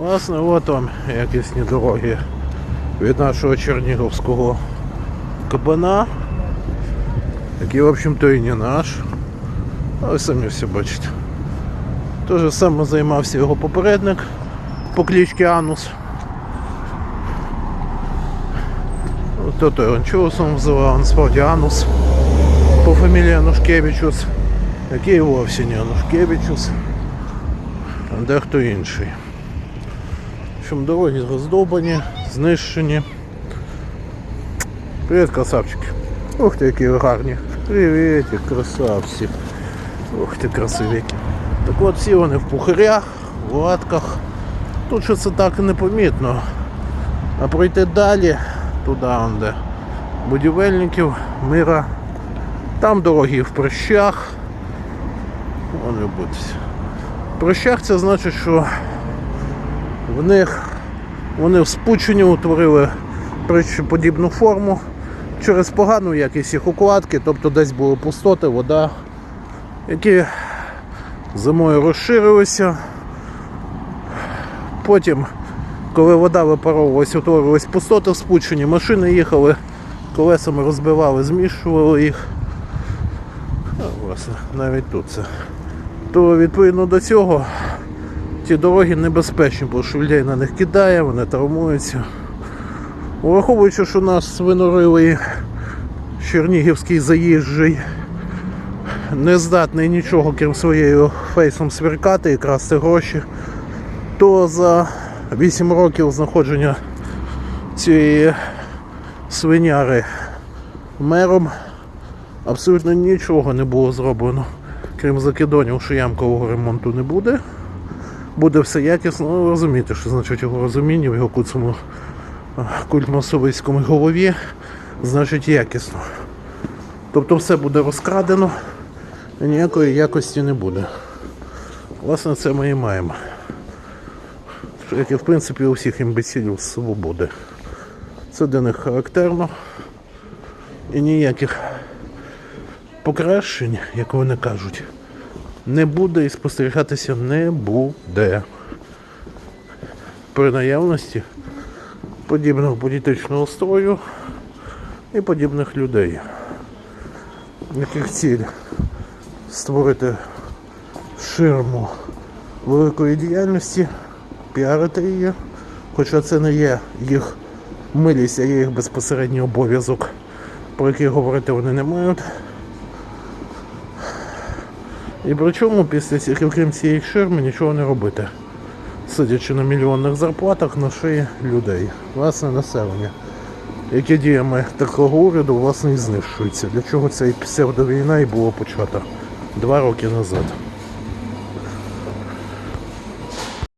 Власне, от вам якісні дороги від нашого чернігівського кабана, який, в общем-то, і не наш. А ви самі все бачите. Те же саме займався його попередник по кличці Анус. То той Анчоусом взивав, насправді Анус по фамілії Анушкевичус, який вовсе не Анушкевичус, а дехто інший. Общем, дороги роздовбані, знищені. Привіт, красавчики. Ух ти, які гарні. Привіт, красавці. Ух ти, красивіки. Так от всі вони в пухарях, в латках. Тут що це так і непомітно. А пройти далі, туди, де будівельників, мира. Там дороги в прищах. Вони будуть. В прищах це значить, що в них вони в спученні утворили прищеподібну форму через погану якість їх укладки, тобто десь були пустоти, вода, які зимою розширилися. Потім, коли вода випаровувалась, утворились пустоти в спученні, машини їхали, колесами розбивали, змішували їх. Власне, навіть тут це. То відповідно до цього ці дороги небезпечні, бо що людей на них кидає, вони травмуються. Враховуючи, що нас винорили Чернігівський заїжджий, не здатний нічого, крім своєю фейсом сверкати і красти гроші, то за 8 років знаходження цієї свиняри мером абсолютно нічого не було зроблено. Крім закидонів, що ямкового ремонту не буде. Буде все якісно, ну, розумієте, що значить його розуміння в його куцому культмасовицькому голові, значить якісно. Тобто все буде розкрадено і ніякої якості не буде. Власне, це ми і маємо. Як і в принципі у всіх імбецилів свободи. Це для них характерно. І ніяких покращень, як вони кажуть, не буде і спостерігатися не буде. При наявності подібного політичного строю і подібних людей, яких ціль створити ширму великої діяльності, піарити її, хоча це не є їх милість, а є їх безпосередній обов'язок, про який говорити вони не мають. І причому після цих, окрім цієї ширми, нічого не робити, сидячи на мільйонних зарплатах на шиї людей, власне населення, яке діями такого уряду власне і знищується. Для чого ця псевдовійна і була почата два роки назад.